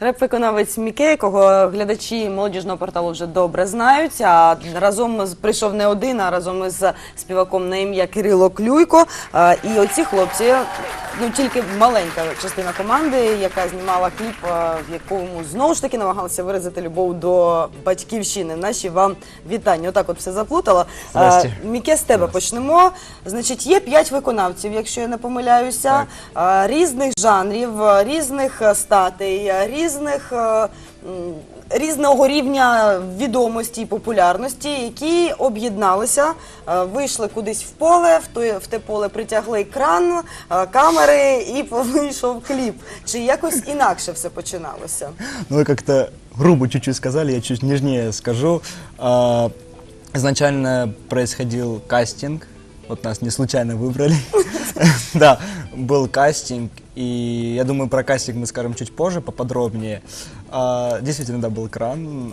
Реп-виконавець Міке, якого глядачі молодіжного порталу вже добре знають. А разом з прийшов не один, а разом із співаком на ім'я Кирило Клюйко. А, І оці хлопці, ну тільки маленька частина команди, яка знімала кліп, в якому знову ж таки намагалися виразити любов до батьківщини. Наші вам вітання. Отак от все заплутала. А, Здрасте. Міке, з тебе почнемо. Значить, є п'ять виконавців, якщо я не помиляюся, Так. різних жанрів, різних статей, а, різних. а, м, Різного рівня відомості і популярності, які об'єдналися, а, вийшли кудись в поле, в те, в те поле притягли екран, а, камери і вийшов кліп. Чи якось інакше все починалося? Ну, вы как-то грубо чуть-чуть сказали, я чуть нежнее скажу. А, Изначально происходил кастинг, вот нас не случайно выбрали. Да, был кастинг, и я думаю, про кастинг мы скажем чуть позже, поподробнее. А, Действительно, да, был кран.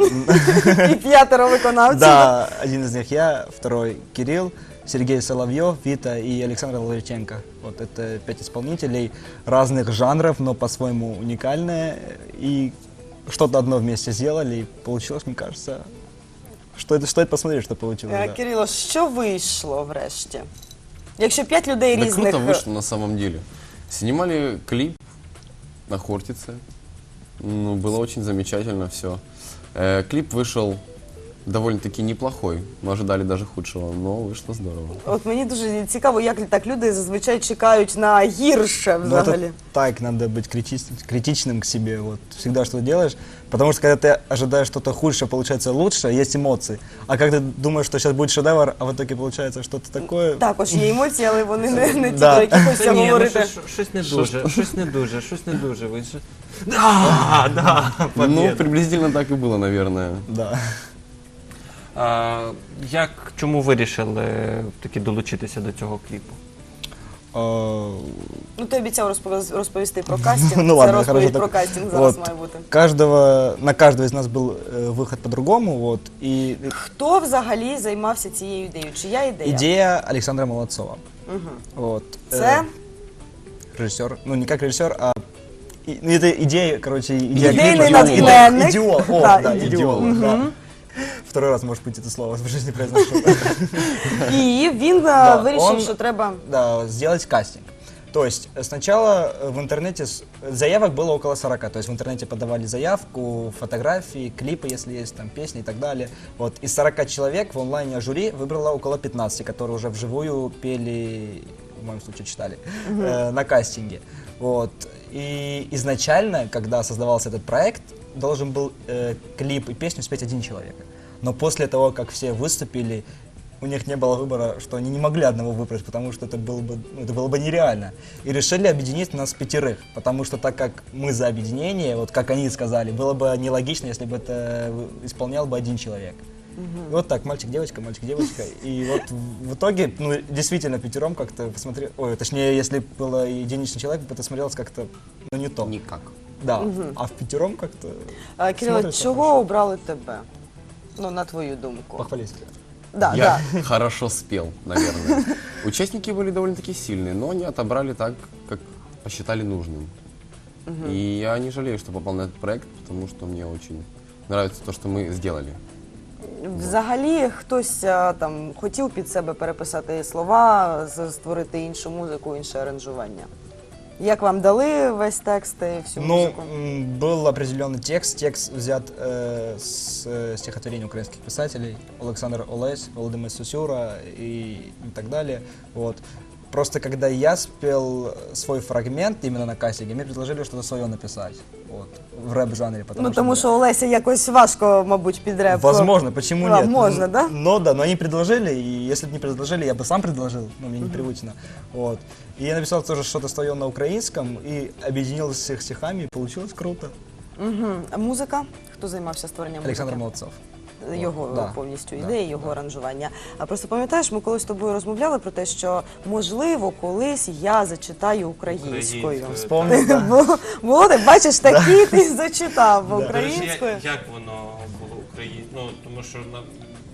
І п'ятеро виконавців. Да, один из них я, второй Кирилл, Сергей Соловьев, Вита и Александр Лавриченко. Вот это пять исполнителей разных жанров, но по-своему уникальные. И что-то одно вместе сделали, и получилось, мне кажется, что это стоит посмотреть, что получилось. Е, да. Кирило, що вийшло врешті? Якщо п'ять людей Да різних. круто вышло на самом деле. Снимали клип на Хортице. Ну, было очень замечательно все. клип вышел довольно-таки неплохой. Мы ожидали даже худшего, но вышло здорово. От мені дуже цікаво, як так люди зазвичай чекають на гірше Ну, это взагалі. так, надо быть критичным, критичным к себе, вот, всегда что делаешь, потому что когда ты ожидаешь что-то худшее, получается лучше, есть эмоции, а когда ты думаешь, что сейчас будет шедевр, а в итоге получается что-то такое, Також є емоції, але вони не, не ті, Да. про які хочеться Та ні, ну, говорити. щось- щось не дуже, щось не дуже, щось не дуже. Ви що- Да, да, Ну, побєда. приблизительно так и было, наверное. да. А, Як, чому вирішили таки долучитися до цього кліпу? А, Ну ти обіцяв розповіз- розповісти про кастинг. Ну Це ладно, розповідь хорошо, про так. кастинг зараз Вот. має бути. каждого, на каждого из нас был э, выход по-другому, вот, и Хто взагалі займався цією ідеєю? Чия ідея? идея Александра Молодцова, Мгм. вот. Це э, режиссер, ну не как режиссер, а и- ну, это идея, короче, идея Ідейний клипа. натхненник. Идеол, о, Да, да, ідеол. идеол, да. Второй раз, может быть, это слово в жизни произношу. І він е, Да, вирішив, он- що треба. да, сделать кастинг. То есть э, сначала э, в интернете с- заявок было около 40, то есть в интернете подавали заявку, фотографии, клипы, если есть, там песни и так далее. Вот из 40 человек в онлайне жюри выбрало около 15, которые уже вживую пели, в моем случае читали, э, на кастинге. Вот. И изначально, когда создавался этот проект, должен был э, клип и песню спеть один человек. Но после того, как все выступили, у них не было выбора, что они не могли одного выбрать, потому что это было бы, ну, это было бы нереально. И решили объединить нас пятерых, потому что так как мы за объединение, вот как они сказали, было бы нелогично, если бы это исполнял бы один человек. И вот так, мальчик-девочка, мальчик-девочка. И вот в- итоге, ну, действительно, пятером как-то посмотрел, ой, точнее, если было единичный человек, бы это смотрелось как-то, ну, не то. Никак. Да, а в пятером как-то Кирило, смотрится чого хорошо. обрали тебе? Ну, на твою думку. Похвались. Да, Я да. хорошо спел, наверное. Участники были довольно-таки сильные, но они отобрали так, как посчитали нужным. И я не жалею, что попал на этот проект, потому что мне очень нравится то, что мы сделали. Взагалі хтось е, там хотів під себе переписати слова, з- створити іншу музику, інше аранжування. Як вам дали весь текст і всю Ну, музику? м, был определенный текст. Текст взят э, с э, стихотворений украинских писателей. Александр Олесь, Володимир Сусюра и, и так далее. Вот. Просто когда я спел свой фрагмент именно на кастинге, мне предложили что-то свое написать. Вот, в рэп-жанре. Ну тому що Олеся якось важко, мабуть, під реп. Возможно, почему А, нет? можно, Н- да? Но да, но они предложили, и если бы не предложили, я бы сам предложил, но мне непривычно. Вот. И я написал тоже что-то свое на украинском, и объединил с их стихами, и получилось круто. Угу. А музика? Хто займався створенням Александр музики? Молодцов. Його Да. повністю Да, ідеї, його да. аранжування. А просто пам'ятаєш, ми колись з тобою розмовляли про те, що можливо колись я зачитаю українською. Українською. Да. Так, бачиш, такі ти зачитав Да. українською. як воно було Україні? Ну, тому що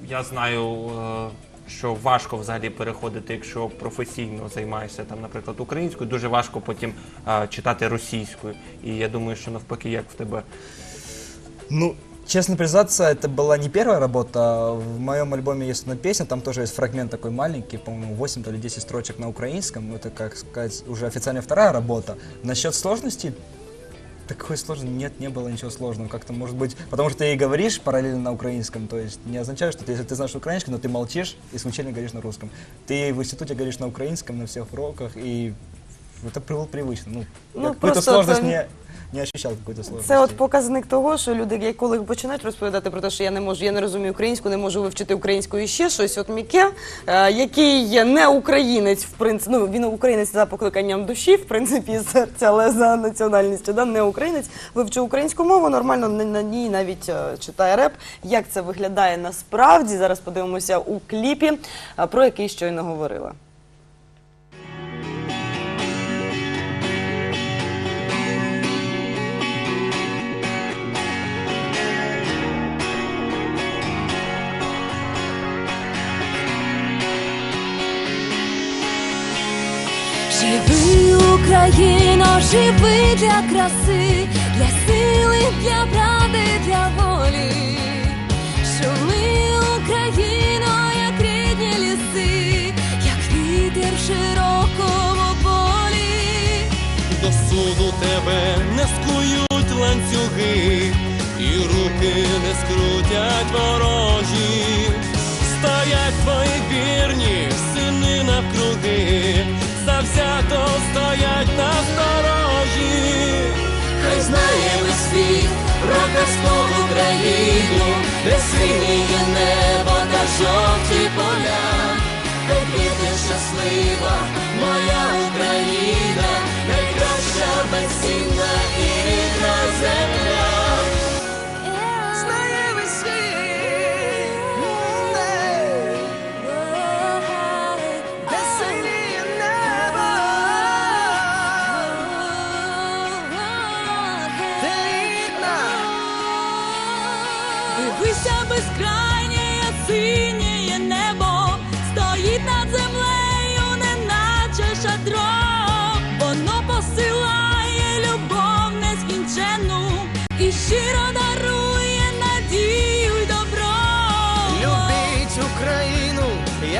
я знаю е, що важко взагалі переходити, якщо професійно займаєшся там, наприклад, українською, дуже важко потім а, читати російською. І я думаю, що навпаки, як в тебе Ну, честно признаться, это была не первая работа. В моем альбоме есть одна песня, там тоже есть фрагмент такой маленький, по-моему, 8 или 10 строчек на украинском. Это, как сказать, уже официально вторая работа. Насчет сложности, такой сложной нет, не было ничего сложного. Как-то, может быть, потому что ты и говоришь параллельно на украинском, то есть не означает, что ты, если ты знаешь украинский, но ты молчишь и исключительно говоришь на русском. Ты в институте говоришь на украинском, на всех уроках, и это было привычно. Ну, Ну, какую-то сложность это- не, не ощущал какой-то сложности. Це от показник того, що люди, як коли починають розповідати про те, що я не можу, я не розумію українську, не можу вивчити українську і ще щось. От Міке, е, який є не українець, в принципі, ну він українець за покликанням душі, в принципі, серця, але за національністю, да, не українець, вивчив українську мову, нормально на, на ній навіть е, читає реп. Як це виглядає насправді? Зараз подивимося у кліпі, е, про який щойно говорила. Живи, Україно, живи для краси, для сили, для правди, для волі. Шуми, Україно, як рідні ліси, як вітер широкому полі. До суду тебе не скують ланцюги, і руки не скрутять ворожі. Стоять твої вірні завзято стоять на сторожі. Хай знає весь світ про казкову країну, де синіє небо та жовті поля, де квіти щаслива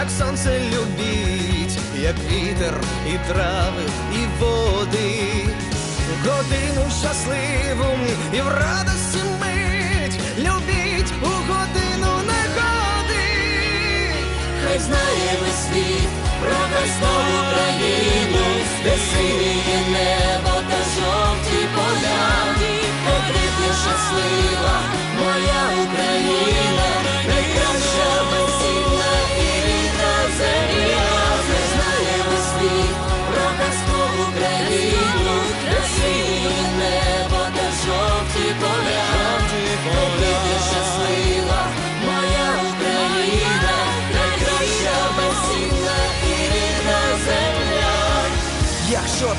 як сонце любіть, як вітер і трави, і води. Годину щасливу і в радості мить. Любіть у годину негоди. Хай знає весь світ про казкову країну, де синіє небо та жовті поля, квітне щаслива моя Україна,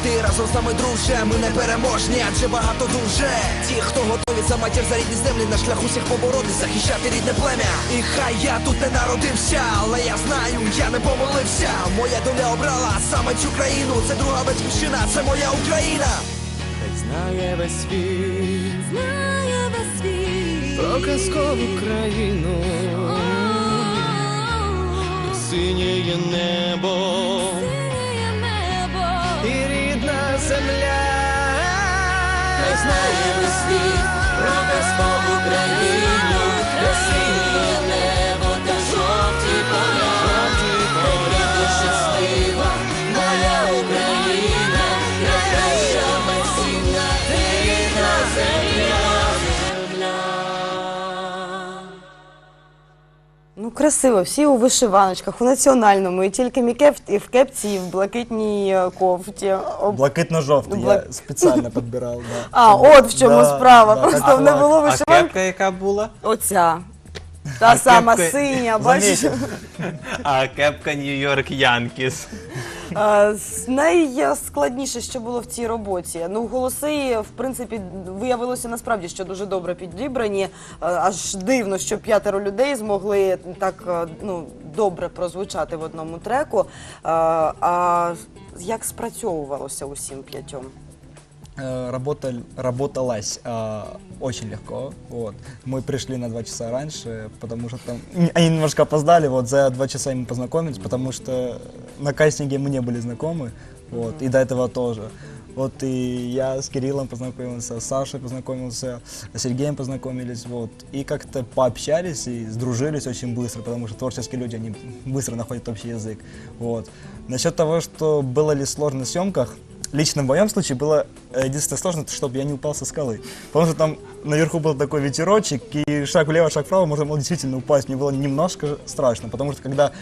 ти разом з нами друже, ми не переможні, адже багато дуже Ті, хто готові за матір за рідні землі на шляху всіх побороти, захищати рідне плем'я. І хай я тут не народився, але я знаю, я не помилився. Моя доля обрала саме цю країну. Це друга батьківщина, це моя Україна. Хай знає весь світ Знає весь світ. про казкову країну, синє небо красиво, всі у вишиваночках, у національному, і тільки Міке в, і в кепці, і в блакитній е, кофті. Об- Блакитно-жовтий, Блак- я спеціально підбирав. Да. А, от в чому Да, справа. да, Просто так не було а вишиванки. кепка яка була? Оця. Та сама кепка- синя, бачиш? А кепка Нью-Йорк Янкіс. С- Найскладніше, що було в цій роботі. Ну, голоси, в принципі, виявилося насправді, що дуже добре підібрані. Аж дивно, що п'ятеро людей змогли так ну, добре прозвучати в одному треку. А як спрацьовувалося усім п'ятьом? Э, Работаль, работалось а, очень легко. Вот. Мы пришли на два часа раньше, потому что там они немножко опоздали. Вот за два часа мы познакомились, потому что на кастинге мы не были знакомы. Вот, и до этого тоже. Вот и я с Кириллом познакомился, с Сашей познакомился, с Сергеем познакомились, вот. И как-то пообщались и сдружились очень быстро, потому что творческие люди, они быстро находят общий язык. Вот. Насчет того, что было ли сложно на съемках, Лично в моем случае было э, единственное сложно, чтобы я не упал со скалы. Потому что там наверху был такой ветерочек, и шаг влево, шаг вправо, можно было действительно упасть. Мне было немножко страшно, потому что когда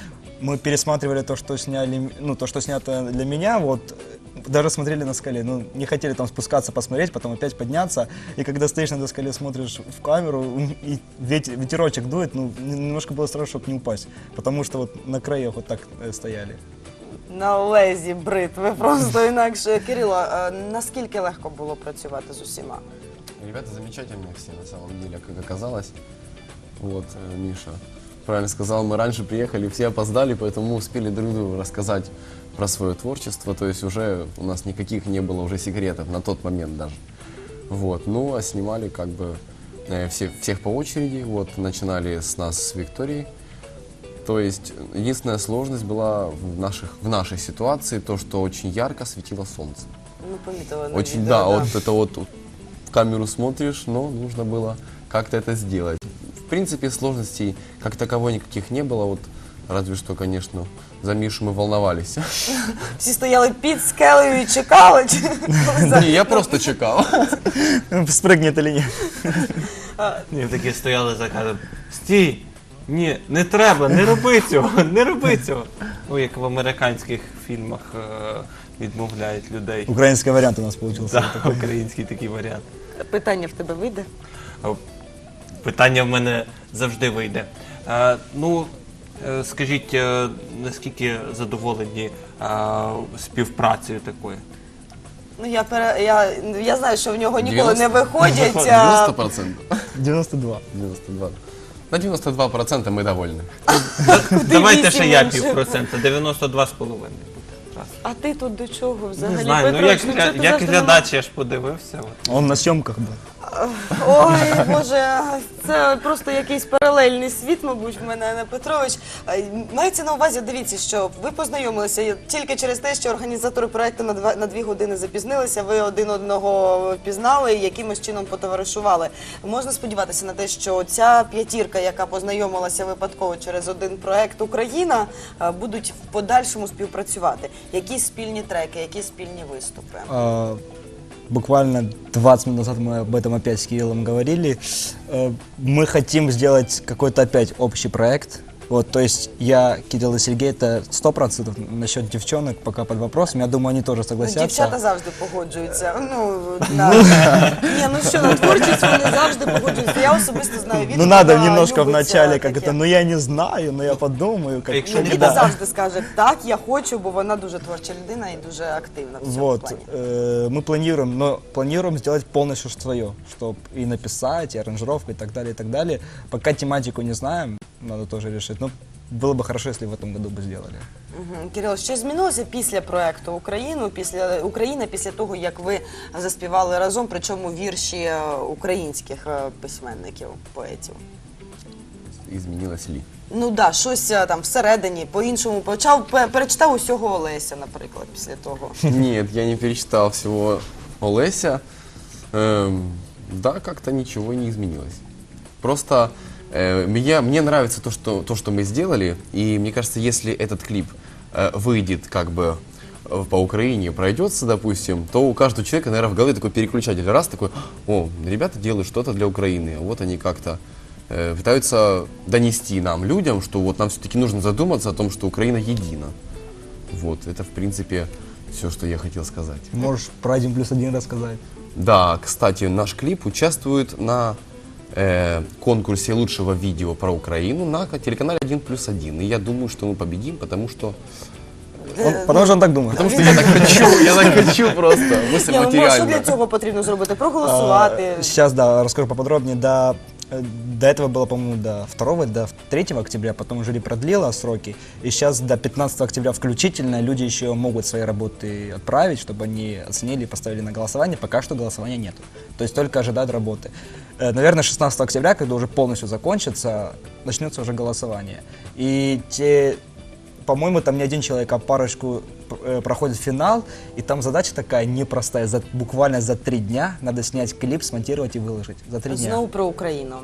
мы пересматривали то, что сняли, ну, то, что снято для меня, вот, даже смотрели на скале, ну, не хотели там спускаться, посмотреть, потом опять подняться, и когда стоишь на скале, смотришь в камеру, и ветер, ветерочек дует, ну, немножко было страшно, чтобы не упасть, потому что вот на краях вот так э, стояли. На лезі бритви просто інакше. Кирило, а наскільки легко було працювати з усіма? Ребята замечательные все, на самом деле, как оказалось. Вот, э, Миша правильно сказал, мы раньше приехали, все опоздали, поэтому мы успели друг другу рассказать про свое творчество, то есть уже у нас никаких не было уже секретов на тот момент даже. Вот, ну, а снимали как бы э, все, всех по очереди, вот, начинали с нас, с Викторией. То есть единственная сложность была в, наших, в нашей ситуации, то, что очень ярко светило солнце. Ну, помітили на Очень, відео, да, вот это вот в камеру смотришь, но нужно было как-то это сделать. В принципе, сложностей как таковой никаких не было, вот разве что, конечно, за Мишу мы волновались. Всі стояли під скелею і чекали. чи- Не, я просто чекал. Спрыгнет или нет. Ні, такі стояли закажуть, стій! Ні, не треба, не роби цього, не роби цього. Ну, як в американських фільмах е, відмовляють людей. Украинский вариант у нас получился. Да, український такий варіант. Питання в тебе вийде? А Питання в мене завжди вийде. Е, ну, е, скажіть, е, наскільки задоволені е, співпрацею такою? Ну я пере я, я знаю, що в нього ніколи не 90? виходять. а, 90%. 92. 92. На 92% мы довольны. Давайте ще я менше. півпроцента, 92 з половиною. Раз. А ти тут до чого взагалі? Не знаю, ну Петрович, як, чого як, ти як завжди глядач я ж подивився. От. Он на съемках был. Ой, Боже, це просто якийсь паралельний світ, мабуть, в мене Анна Петрович. Е, Мається на увазі, дивіться, що ви познайомилися тільки через те, що організатори проекту на два на дві години запізнилися. Ви один одного впізнали і якимось чином потоваришували. Можна сподіватися на те, що ця п'ятірка, яка познайомилася випадково через один проект Україна, е, будуть в подальшому співпрацювати. Якісь спільні треки, якісь спільні виступи. А, Буквально 20 минут назад мы об этом опять с Кириллом говорили. Э, Мы хотим сделать какой-то опять общий проект. Вот, то есть я, Кирилл и Сергей, это сто процентов насчет девчонок пока под вопросом. Я думаю, они тоже Ну, согласятся. дівчата завжди погоджуються. Ну, на... Ні, ну що, на творчість вони завжди погоджуються. Я особисто знаю Віта. Ну надо вона немножко любить, вначале, а, как таке. это, ну я не знаю, но я подумаю. Как, Якщо Ну, ні, Віта да. завжди скаже, так, я хочу, бо вона дуже творча людина і дуже активна в цьому Вот, плані. э, мы планируем, но планируем сделать полностью свое, чтобы и написать, и аранжировку, и так далее, и так далее. Пока тематику не знаем, надо тоже решить. Но было бы хорошо, если в этом году бы сделали. Мгм. Кирило, що змінилося після проекту Україну, після Україна, після того, як ви заспівали разом, причому вірші е, українських е, письменників, поетів? Изменилось ли? Ну да, щось е, там всередині, по-іншому почав, пе- перечитав усього Олеся, наприклад, після того. Нет, я не перечитал всего Олеся. Эм, да, как-то ничего не изменилось. Просто э, меня, мне нравится то что, то, что мы сделали, и мне кажется, если этот клип э, выйдет как бы э, по Украине, пройдется, допустим, то у каждого человека, наверное, в голове такой переключатель. Раз такой, о, ребята делают что-то для Украины, вот они как-то э, пытаются донести нам, людям, что вот нам все-таки нужно задуматься о том, что Украина едина. Вот, это, в принципе, все, что я хотел сказать. Можешь про один плюс один рассказать? Да, кстати, наш клип участвует на э, конкурсе лучшего видео про Украину на телеканале 1 плюс 1. И я думаю, что мы победим, потому что Он- потому что он так думает. Потому что я так хочу, я так хочу просто. Мысль Ні, ну, що для материальная. цього потрібно зробити? Проголосувати. Сейчас, да, расскажу поподробнее. До, э, до этого было, по-моему, до 2 до 3 октября, потом жюри продлило сроки. И сейчас до 15 октября включительно люди еще могут свои работы отправить, чтобы они оценили и поставили на голосование. Пока что голосования нету. То есть только ожидают работы. Э, Наверное, 16 октября, когда уже полностью закончится, начнется уже голосование. И те по-моему, там не один человек, а парочку проходит финал, и там задача такая непростая. За, буквально за три дня надо снять клип, смонтировать и выложить. За три дня. Знову про Україну.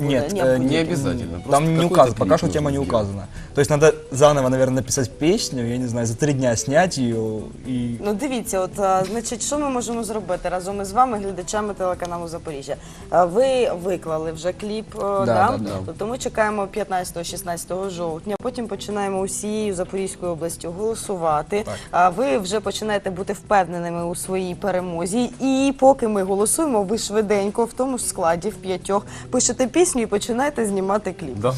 Нет, Ні, э. Не обязательно. просто Там не какой-то указано, клип пока что нужно тема не сделать. указана. То есть надо заново, наверное, написать песню, я не знаю, за три дня снять ее и... Ну дивіться, от а, значить, що ми можемо зробити разом із вами, глядачами телеканалу Запоріжжя. А, Ви виклали вже кліп, е, да, да, да. тобто ми чекаємо 15-16 жовтня. Потім починаємо усією Запорізькою областю голосувати. Так. А ви вже починаєте бути впевненими у своїй перемозі. І поки ми голосуємо, ви швиденько в тому ж складі в п'ятьох пишете пісню і починайте знімати кліп. Да,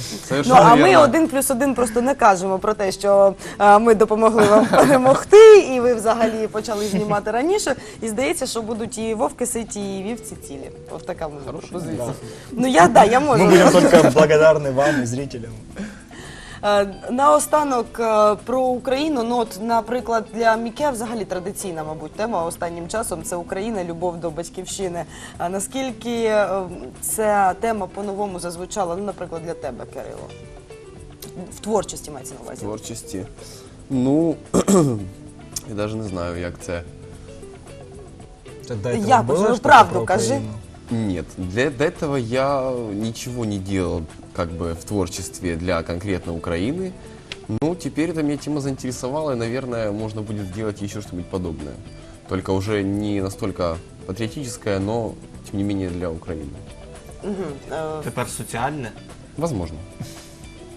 Ну а ми один плюс один просто не кажемо про те, що а, ми допомогли вам перемогти, і ви взагалі почали знімати раніше. І здається, що будуть і вовки ситі, і вівці цілі. Ось така позиція. Ну я да, я можу. Ми будемо только благодарні вам і зрителям. Е, Наостанок е, про Україну. Ну от, наприклад, для Міке взагалі традиційна, мабуть, тема останнім часом це Україна, любов до батьківщини. А наскільки е, ця тема по-новому зазвучала, ну, наприклад, для тебе, Кирило? В творчості мається на увазі. творчості. Ну, я навіть не знаю, як це. Тогда этого Я было уже что-то правду кажи. Нет, для до этого я ничего не делал как бы в творчестве для конкретно Украины. Ну, теперь эта меня тема заинтересовала, и, наверное, можно будет сделать еще что-нибудь подобное. Только уже не настолько патриотическое, но, тем не менее, для Украины. Е, Тепер соціальне. Возможно.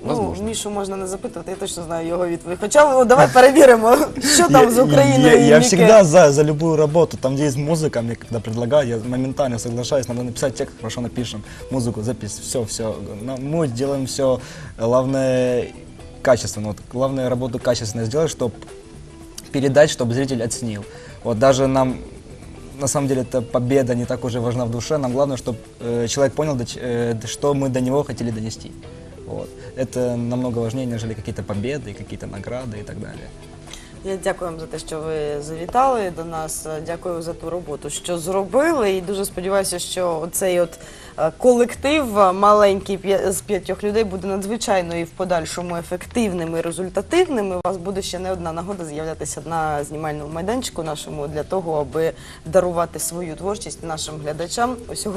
Ну, Возможно. Мішу можна не запитувати, я точно знаю його відповідь. Хоча ну, давай перевіримо, що там з Я- Україною Я, і я Міке. всегда за, за любую работу. Там, где есть музыка, мне когда предлагают, я моментально соглашаюсь. Надо написать текст, хорошо напишем. Музыку, запись, все, все. Мы делаем все, главное, качественно. Вот, главное, работу качественно сделать, чтобы передать, чтобы зритель оценил. Вот даже нам, на самом деле, эта победа не так уже важна в душе. Нам главное, чтобы человек понял, до ч- э, что мы до него хотели донести. Вот. Это намного важнее, нежели какие-то победы, какие-то награды и так далее. Я дякую вам за те, що ви завітали до нас. Дякую за ту роботу, що зробили. І дуже сподіваюся, що цей от е, колектив е, маленький п'я- з п'ятьох людей буде надзвичайно і в подальшому ефективним і результативним. І у вас буде ще не одна нагода з'являтися на знімальному майданчику нашому для того, аби дарувати свою творчість нашим глядачам. Усього